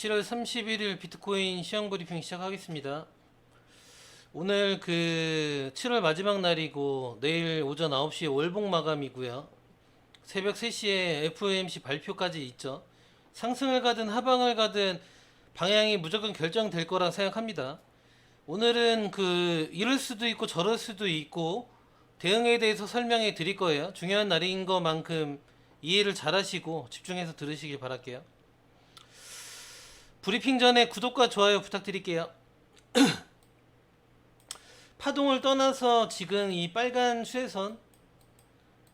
7월 31일 비트코인 시황 브리핑 시작하겠습니다. 오늘 그 7월 마지막 날이고 내일 오전 9시에 월봉 마감이고요. 새벽 3시에 FOMC 발표까지 있죠. 상승을 가든 하방을 가든 방향이 무조건 결정될 거라 생각합니다. 오늘은 그 이럴 수도 있고 저럴 수도 있고 대응에 대해서 설명해 드릴 거예요. 중요한 날인 것만큼 이해를 잘 하시고 집중해서 들으시길 바랄게요. 브리핑 전에 구독과 좋아요 부탁드릴게요. 파동을 떠나서 지금 이 빨간 추세선,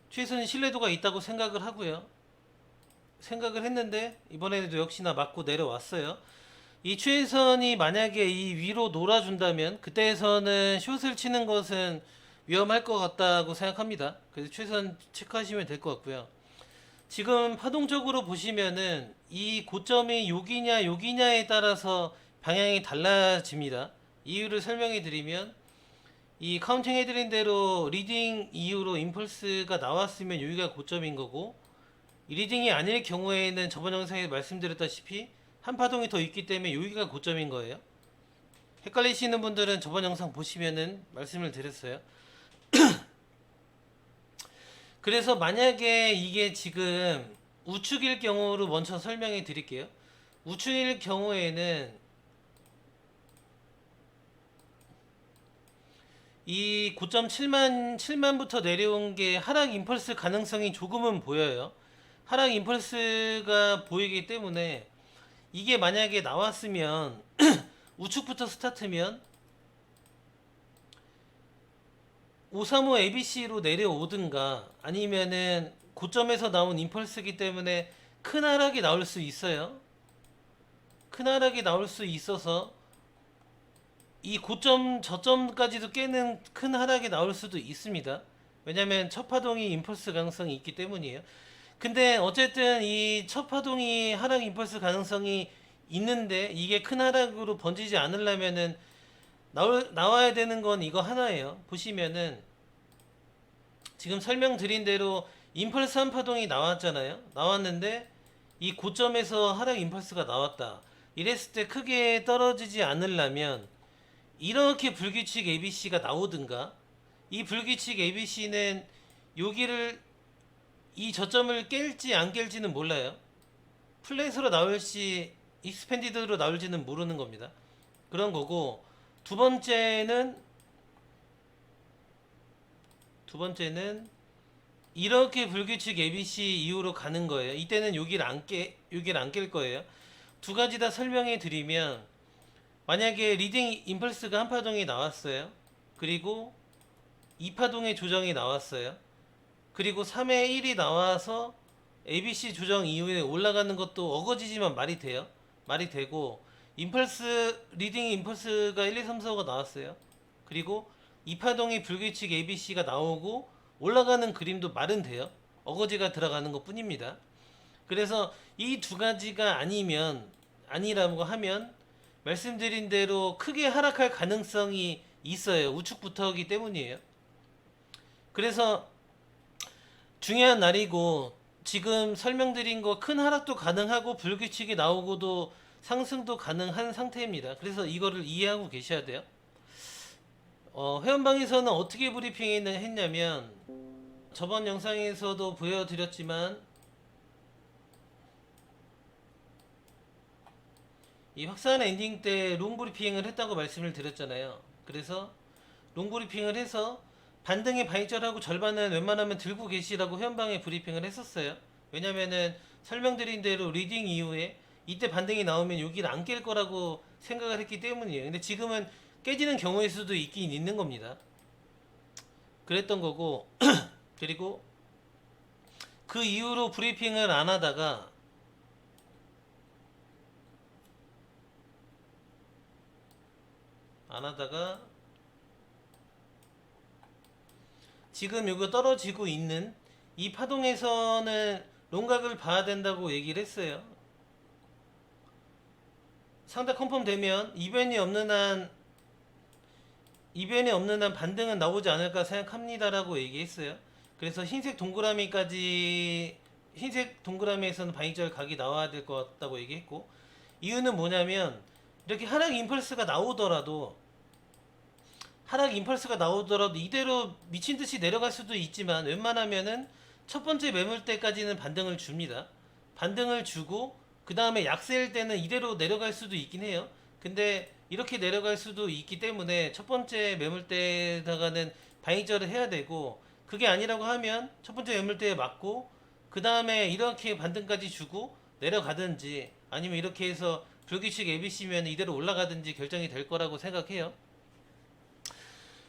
추세선 신뢰도가 있다고 생각을 하고요. 생각을 했는데 이번에도 역시나 맞고 내려왔어요. 이 추세선이 만약에 이 위로 놀아준다면 그때에서는 숏을 치는 것은 위험할 것 같다고 생각합니다. 그래서 추세선 체크하시면 될 것 같고요. 지금 파동적으로 보시면은 이 고점이 여기냐 여기냐에 따라서 방향이 달라집니다. 이유를 설명해 드리면 이 카운팅 해드린 대로 리딩 이후로 임펄스가 나왔으면 여기가 고점인 거고 이 리딩이 아닐 경우에는 저번 영상에 말씀드렸다시피 한 파동이 더 있기 때문에 여기가 고점인 거예요. 헷갈리시는 분들은 저번 영상 보시면은 말씀을 드렸어요. 그래서 만약에 이게 지금 우측일 경우로 먼저 설명해 드릴게요. 우측일 경우에는 이 고점 7만 7만부터 내려온 게 하락 임펄스 가능성이 조금은 보여요. 하락 임펄스가 보이기 때문에 이게 만약에 나왔으면 우측부터 스타트면 535 ABC로 내려오든가 아니면은 고점에서 나온 임펄스기 때문에 큰 하락이 나올 수 있어요. 큰 하락이 나올 수 있어서 이 고점 저점까지도 깨는 큰 하락이 나올 수도 있습니다. 왜냐면 첫 파동이 임펄스 가능성이 있기 때문이에요. 근데 어쨌든 이 첫 파동이 하락 임펄스 가능성이 있는데 이게 큰 하락으로 번지지 않으려면은 나올, 나와야 되는 건 이거 하나예요. 보시면은 지금 설명드린 대로 임펄스 한 파동이 나왔잖아요. 나왔는데 이 고점에서 하락 임펄스가 나왔다. 이랬을 때 크게 떨어지지 않으려면 이렇게 불규칙 ABC가 나오든가 이 불규칙 ABC는 여기를 이 저점을 깰지 안 깰지는 몰라요. 플랫으로 나올지 익스펜디드로 나올지는 모르는 겁니다. 그런 거고 두 번째는 두 번째는 이렇게 불규칙 ABC 이후로 가는 거예요. 이때는 여기를 안 깨, 여기를 안 깰 거예요. 두 가지 다 설명해 드리면 만약에 리딩 임펄스가 한 파동이 나왔어요. 그리고 2파동의 조정이 나왔어요. 그리고 3의 1이 나와서 ABC 조정 이후에 올라가는 것도 어거지지만 말이 돼요. 말이 되고 임펄스 리딩 임펄스가 1, 2, 3, 4, 5가 나왔어요. 그리고 2파동이 불규칙 ABC가 나오고 올라가는 그림도 말은 돼요. 어거지가 들어가는 것 뿐입니다. 그래서 이 두 가지가 아니면 아니라고 하면 말씀드린 대로 크게 하락할 가능성이 있어요. 우측부터이기 때문이에요. 그래서 중요한 날이고 지금 설명드린 거 큰 하락도 가능하고 불규칙이 나오고도 상승도 가능한 상태입니다. 그래서 이거를 이해하고 계셔야 돼요. 어, 회원방에서는 어떻게 브리핑을 했냐면 저번 영상에서도 보여드렸지만 이 확산 엔딩 때 롱브리핑을 했다고 말씀을 드렸잖아요. 그래서 롱브리핑을 해서 반등에 반절하고 절반은 웬만하면 들고 계시라고 회원방에 브리핑을 했었어요. 왜냐면은 설명드린 대로 리딩 이후에 이때 반등이 나오면 여기를 안 깰 거라고 생각을 했기 때문이에요. 근데 지금은 깨지는 경우일 수도 있긴 있는 겁니다. 그랬던 거고 그리고 그 이후로 브리핑을 안 하다가 안 하다가 지금 이거 떨어지고 있는 이 파동에서는 롱각을 봐야 된다고 얘기를 했어요. 상대 컨펌 되면 이변이 없는 한 이변이 없는 한 반등은 나오지 않을까 생각합니다라고 얘기했어요. 그래서 흰색 동그라미까지 흰색 동그라미에서는 반익절 각이 나와야 될 것 같다고 얘기했고 이유는 뭐냐면 이렇게 하락 임펄스가 나오더라도 하락 임펄스가 나오더라도 이대로 미친 듯이 내려갈 수도 있지만 웬만하면은 첫 번째 매물대까지는 반등을 줍니다. 반등을 주고 그 다음에 약세일 때는 이대로 내려갈 수도 있긴 해요. 근데 이렇게 내려갈 수도 있기 때문에 첫 번째 매물대에다가는 바이저를 해야 되고 그게 아니라고 하면 첫 번째 매물대에 맞고 그 다음에 이렇게 반등까지 주고 내려가든지 아니면 이렇게 해서 불규칙 ABC면 이대로 올라가든지 결정이 될 거라고 생각해요.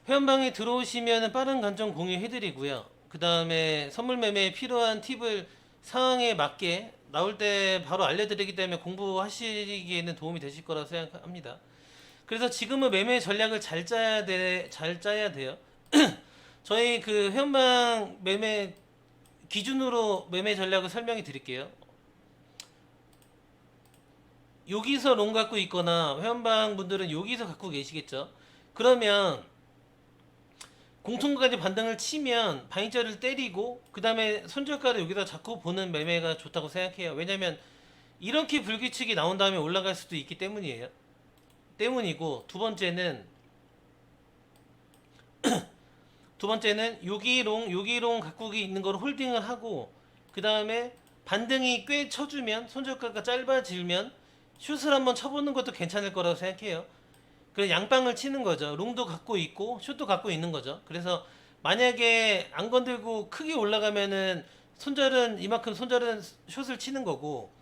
회원방에 들어오시면 빠른 관점 공유해드리고요. 그 다음에 선물 매매에 필요한 팁을 상황에 맞게 나올 때 바로 알려드리기 때문에 공부하시기에는 도움이 되실 거라고 생각합니다. 그래서 지금은 매매 전략을 잘 짜야 돼, 잘 짜야 돼요. 저희 그 회원방 매매 기준으로 매매 전략을 설명해 드릴게요. 여기서 롱 갖고 있거나 회원방 분들은 여기서 갖고 계시겠죠. 그러면 공통까지 반등을 치면 바인저를 때리고 그 다음에 손절가를 여기다 잡고 보는 매매가 좋다고 생각해요. 왜냐면 이렇게 불규칙이 나온 다음에 올라갈 수도 있기 때문이에요. 때문이고 두 번째는 두 번째는 요기롱 요기롱 갖고 있는 걸 홀딩을 하고 그 다음에 반등이 꽤 쳐주면 손절가가 짧아지면 슛을 한번 쳐보는 것도 괜찮을 거라고 생각해요. 그래서 양방을 치는 거죠. 롱도 갖고 있고 슛도 갖고 있는 거죠. 그래서 만약에 안 건들고 크게 올라가면은 손절은 이만큼 손절은 슛을 치는 거고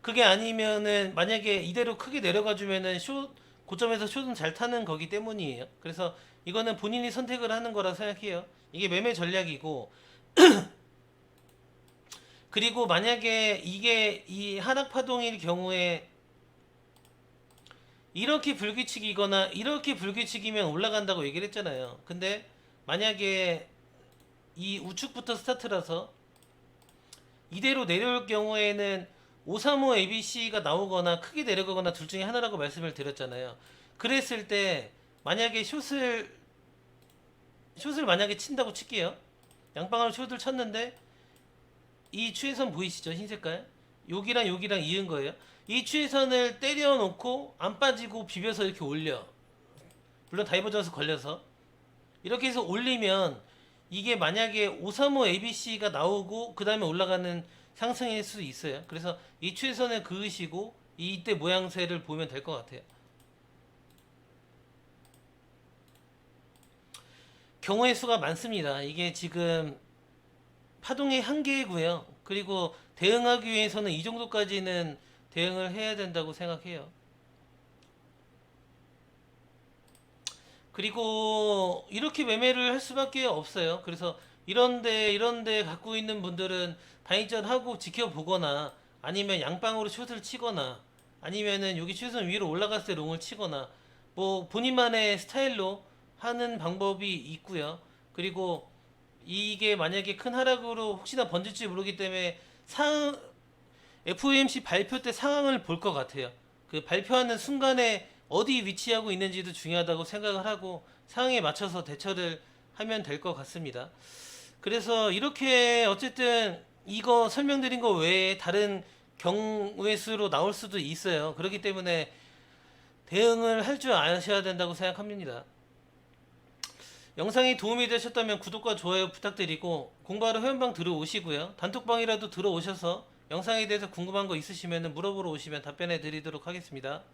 그게 아니면은 만약에 이대로 크게 내려가 주면은 슛 고점에서 슛은 잘 타는 거기 때문이에요. 그래서 이거는 본인이 선택을 하는 거라 생각해요. 이게 매매 전략이고 그리고 만약에 이게 이 하락 파동일 경우에 이렇게 불규칙이거나 이렇게 불규칙이면 올라간다고 얘기를 했잖아요. 근데 만약에 이 우측부터 스타트라서 이대로 내려올 경우에는 535 ABC가 나오거나 크게 내려가거나 둘 중에 하나라고 말씀을 드렸잖아요. 그랬을 때 만약에 숏을 숏을 만약에 친다고 칠게요. 양방으로 숏을 쳤는데 이 추세선 보이시죠? 흰 색깔. 여기랑 여기랑 이은 거예요. 이 추세선을 때려놓고 안 빠지고 비벼서 이렇게 올려. 물론 다이버전스 걸려서 이렇게 해서 올리면 이게 만약에 535 ABC가 나오고 그 다음에 올라가는 상승일 수 있어요. 그래서 이 추세선을 그으시고 이때 모양새를 보면 될 것 같아요. 경우의 수가 많습니다. 이게 지금 파동의 한계고요. 그리고 대응하기 위해서는 이 정도까지는 대응을 해야 된다고 생각해요. 그리고 이렇게 매매를 할 수밖에 없어요. 그래서 이런데 이런데 갖고 있는 분들은 반익전하고 지켜보거나 아니면 양방으로 숏을 치거나 아니면은 여기 최선 위로 올라갔을 때 롱을 치거나 뭐 본인만의 스타일로 하는 방법이 있고요. 그리고 이게 만약에 큰 하락으로 혹시나 번질지 모르기 때문에 상 FOMC 발표 때 상황을 볼 것 같아요. 그 발표하는 순간에 어디 위치하고 있는지도 중요하다고 생각을 하고 상황에 맞춰서 대처를 하면 될 것 같습니다. 그래서 이렇게 어쨌든 이거 설명드린 거 외에 다른 경우의 수로 나올 수도 있어요. 그렇기 때문에 대응을 할 줄 아셔야 된다고 생각합니다. 영상이 도움이 되셨다면 구독과 좋아요 부탁드리고 공부하러 회원방 들어오시고요. 단톡방이라도 들어오셔서 영상에 대해서 궁금한 거 있으시면 물어보러 오시면 답변해 드리도록 하겠습니다.